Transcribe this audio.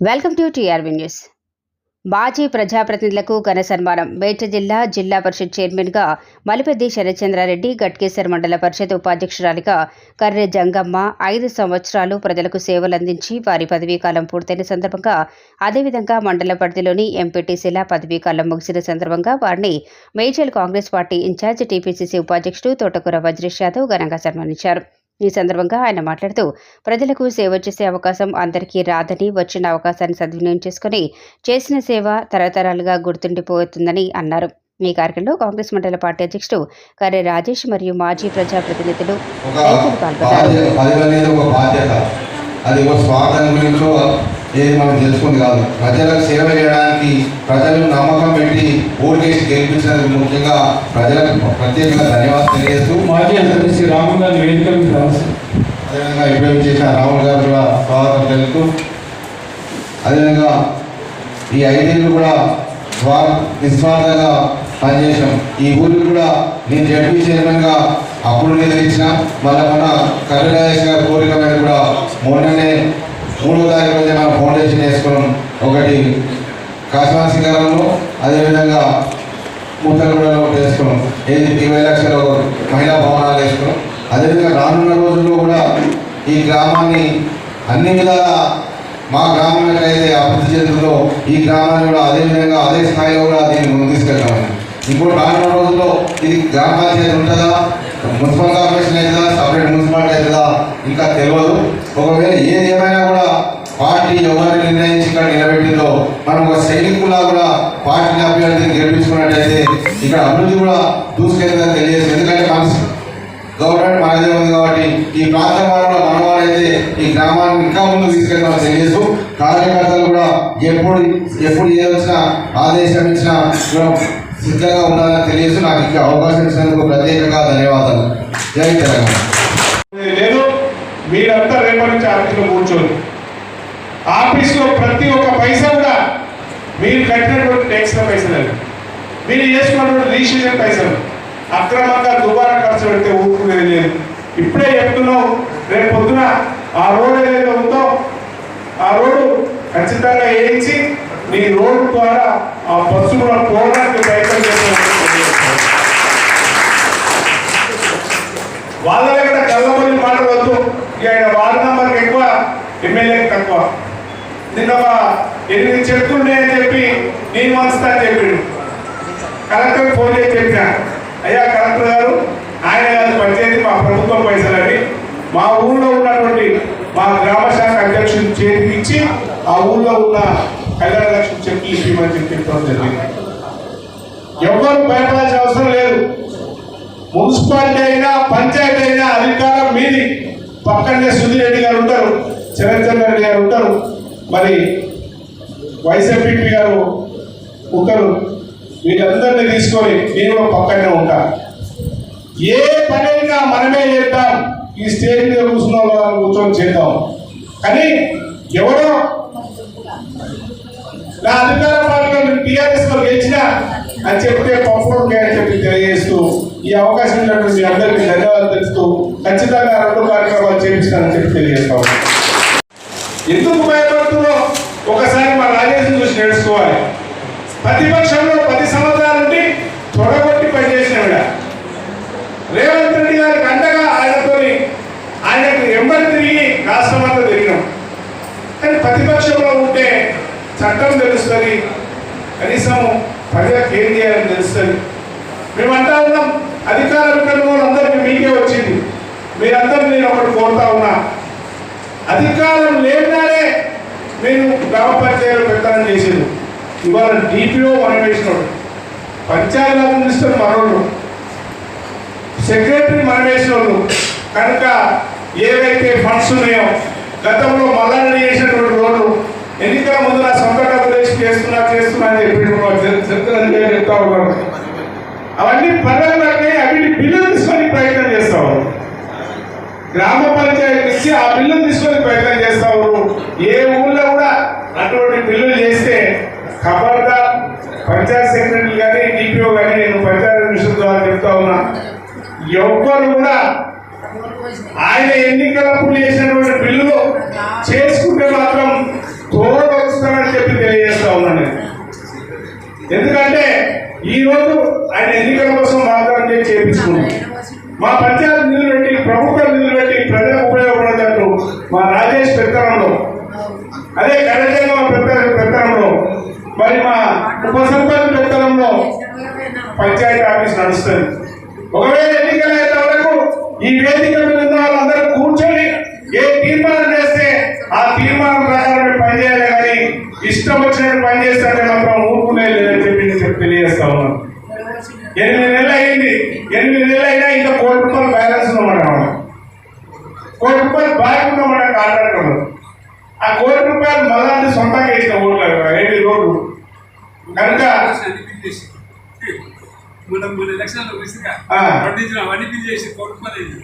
Welcome to TRV news. మాజీ ప్రజాప్రతినిధులకు ఘన సన్మానం. మేడ్చ జిల్లా జిల్లా పరిషత్ చైర్మన్గా మలిపెద్ది శరచంద్రారెడ్డి గట్కేసర్ మండల పరిషత్ ఉపాధ్యక్షురాలిగా కర్రె జంగమ్మ ఐదు సంవత్సరాలు ప్రజలకు సేవలందించి వారి పదవీకాలం పూర్తయిన సందర్భంగా అదేవిధంగా మండల పరిధిలోని ఎంపీటీసీల పదవీకాలం ముగిసిన సందర్భంగా వారిని Medchal Congress party incharge TPCC ఉపాధ్యక్షుడు తోటకూర వజ్రేష్ యాదవ్ ఘనంగా సన్మానించారు. ఈ సందర్భంగా ఆయన మాట్లాడుతూ ప్రజలకు సేవ చేసే అవకాశం అందరికీ రాదని వచ్చిన అవకాశాన్ని సద్వినియోగం చేసుకుని చేసిన సేవ తరతరాలుగా గుర్తుండిపోతుందని అన్నారు. ఈ కార్యక్రమంలో కాంగ్రెస్ మండల పార్టీ అధ్యక్షుడు కర్రె రాజేష్ మరియు మాజీ ప్రజాప్రతినిధులు రైతులు పాల్గొన్నారు. ఏది మనం తెలుసుకుంది కాదు ప్రజలకు సేవ చేయడానికి ప్రజలు నమ్మకం పెట్టి ఓటేసి గెలిపించినందుకు ముఖ్యంగా ప్రజలకు ప్రత్యేకంగా ధన్యవాదాలు తెలియజేస్తూ మాజీ సదస్సు రాములు గారి వేదిక మీద రావాలి. అదేవిధంగా ఇబ్రహీం చేసిన రాహుల్ గారు కూడా స్వాగతం తెలుపుతూ అదేవిధంగా ఈ ఐదేళ్ళు కూడా స్వా నిస్వార్థంగా పనిచేసాం ఈ ఊరికి కూడా నేను జడ్పీ చైర్మన్గా అప్పుడు నిర్వహించిన మళ్ళీ మన రాజేష్ గారి కోరిక మీద కూడా మొన్ననే మూడో తారీఖు రోజు మనం ఫౌండేషన్ వేసుకున్నాం. ఒకటి కాశ్మా సింగారంలో అదేవిధంగా ముత్తగూడలో ఒకటి వేసుకున్నాం. ఏది ఇరవై లక్షల మహిళా భవనాలు వేసుకున్నాం. అదేవిధంగా రానున్న రోజుల్లో కూడా ఈ గ్రామాన్ని అన్ని విధాల మా గ్రామం అయితే అభివృద్ధి చెందుతుందో ఈ గ్రామాన్ని కూడా అదేవిధంగా అదే స్థాయిలో కూడా దీన్ని ముందు తీసుకెళ్తామని ఇప్పుడు రానున్న రోజుల్లో ఇది గ్రామ పంచాయతీ ఉంటుందా? మున్సిపల్ కార్పొరేషన్ అవుతుందా? సపరేట్ మున్సిపాలిటీ అవుతుందా? ఇంకా తెలియదు. ఒకవేళ ఏది ఏమైనా పార్టీ ఎవరు నిర్ణయించి ఇక్కడ నిలబెట్టిందో మనం ఒక సైనికులా కూడా పార్టీ అభ్యర్థిని గెలిపించుకున్నట్టయితే ఇక్కడ అభివృద్ధి కూడా దూసుకెళ్తుందని తెలియదు ఎందుకంటే మన గవర్నమెంట్ మనదే ఉంది కాబట్టి ఈ ప్రాంతం వాళ్ళు మన వాళ్ళైతే ఈ గ్రామాన్ని ఇంకా ముందు తీసుకెళ్తామని తెలియదు కార్యకర్తలు కూడా ఎప్పుడు ఎప్పుడు ఏ వచ్చినా ఆదేశం ఇచ్చినా సిద్ధంగా ఉండాలని తెలియదు నాకు ఇంకా అవకాశం ఇచ్చినందుకు ప్రత్యేకంగా ధన్యవాదాలు. జై తెలంగాణ. లేదు మీరంతా రేపటి నుంచి ఆర్థిక కూర్చోండి. ఆఫీస్లో ప్రతి ఒక్క పైసా కూడా మీరు కట్టినటువంటి ట్యాక్స్ల పైసలు. మీరు చేసుకున్నటువంటి రిజిస్ట్రేషన్ పైసలు. అక్రమంగా దుబారా ఖర్చు పెడితే ఊరుకునేది లేదు. ఇప్పుడే చెప్తున్నావు రేపు పొద్దున ఆ రోడ్ ఏదైతే ఉందో ఆ రోడ్డు ఖచ్చితంగా వేయించి నీ రోడ్డు ద్వారా ఆ బస్సు కూడా పోవడానికి ప్రయత్నం చేస్తున్నాం వాళ్ళ దగ్గర కళ్ళమని మాటలు వద్దు ఇక ఆయన వార్డు నెంబర్కి ఎక్కువ ఎమ్మెల్యేకి తక్కువ. నిన్న ఒక ఎనిమిది చెట్లు ఉన్నాయని చెప్పి నేను మనసుతా అని చెప్పిండు. కలెక్టర్ ఫోన్ చేసి చెప్పిన అయ్యా కలెక్టర్ గారు ఆయన గారు పనిచేసి మా ప్రభుత్వం పైసలని మా ఊళ్ళో ఉన్నటువంటి మా గ్రామ శాఖ అధ్యక్షుడు చేతికి ఇచ్చి ఆ ఊళ్ళో ఉన్న కళ్యాణ లక్ష్మి చెట్లు ఇవ్వమని చెప్పి చెప్పడం జరిగింది. ఎవరు భయపడాల్సిన అవసరం లేదు. మున్సిపాలిటీ అయినా పంచాయతీ అయినా అధికారం మీది. పక్కనే సుధీర్ రెడ్డి గారు ఉంటారు చరణ్ రెడ్డి గారు ఉంటారు. మరి వైసీపీ గారు ఒకరు వీళ్ళందరినీ తీసుకొని నేను కూడా పక్కనే ఉంటా. ఏ పనైనా మనమే చేద్దాం. ఈ స్టేజ్ మీద కూర్చున్న వాళ్ళని కూర్చొని చేద్దాం. కానీ ఎవరో నా అధికార పాలన టీఆర్ఎస్లో గెలిచినా అని చెప్తే పంపడం అని చెప్పి తెలియజేస్తూ ఈ అవకాశం ఉన్నటువంటి మీ అందరికీ ధన్యవాదాలు తెలుస్తూ ఖచ్చితంగా రెండు కార్యక్రమాలు చేయించాలని చెప్పి తెలియజేస్తాం ఎందుకు భయపడుతుందో ఒకసారి మా రాజేష్ చూసి నేర్చుకోవాలి. ప్రతిపక్షంలో పది సంవత్సరాల నుండి తొడగొట్టి పనిచేసినవిడ. రేవంత్ రెడ్డి గారికి అండగా ఆయనతో ఆయనకు ఎంబడి తిరిగి రాష్ట్రం అంతా తిరిగినాం. కానీ ప్రతిపక్షంలో ఉంటే చట్టం తెలుస్తుంది కనీసం ప్రజలకు ఏం చేయాలని తెలుస్తుంది. మేము అంటా ఉన్నాం అధికారం ఇక్కడ వాళ్ళందరికీ మీకే వచ్చింది. మీరందరూ నేను ఒకటి కోరుతా ఉన్నా. అధికారం లేనాడే నేను గ్రామ పంచాయతీలో పెత్తనం చేసేది. ఇవాళ డిపిఓ మనం వేసినాడు పంచాయతీ మినిస్టర్ మనోడు సెక్రటరీ మనం వేసినోళ్ళు కనుక ఏవైతే ఫండ్స్ ఉన్నాయో గతంలో మల్లారెడ్డి చేసినటువంటి రోడ్డు ఎన్నికల ముందు నా సొంత డబ్బులు వేసి చేస్తున్నా చేస్తున్నా అని చెప్పి చెప్తున్నది చెప్తా ఉన్నాను. అవన్నీ పనులు అవి అవిటి బిల్లులు తీసుకొని ప్రయత్నం చేస్తావు గ్రామ పంచాయతీ ఇచ్చి ఆ బిల్లు తీసుకొని ప్రయత్నం చేస్తావు ఏ ఊళ్ళో కూడా అటువంటి బిల్లులు చేస్తే ఖబర్దార్ పంచాయత్ సెక్రటరీలు కానీ డిపిఓ కానీ నేను పంచాయతీ మిషన్ ద్వారా చెప్తా ఉన్నా. ఎవ్వరు కూడా ఆయన ఎన్నికలప్పుడు చేసినటువంటి బిల్లులు పెత్తనంలో అదే కడజంగ పెత్తనంలో మరి మా ఉప సర్పంచ్ పెత్తనంలో పంచాయతీ ఆఫీస్ నడుస్తుంది. ఒకవేళ ఎన్నికలు అయితే వరకు ఈ వేదిక మీద వాళ్ళందరూ కూర్చొని ఏ తీర్మానం చేస్తే ఆ తీర్మానం ప్రకారం పనిచేయాలి కానీ ఇష్టం వచ్చినట్టు పనిచేస్తే మాత్రం ఊరుకునే లేదని చెప్పి నేను చెప్పి తెలియజేస్తా ఉన్నాను. ఎనిమిది నెలలు అయింది ఎనిమిది నెలలు అయినా ఇంకా కోటి రూపాయలు బ్యాలెన్స్ ఉన్నమాట కోటి రూపాయలు బాగా ఉన్నమాట కాంట్రాక్టర్ ఆ కోటి రూపాయలు మళ్ళీ సొంతంగా ఇచ్చిన ఓట్లు ఐదు రోడ్లు కనుక మూడు మూడు. పండించిన అవన్నీ బిల్ చేసి కోరుకోలేదు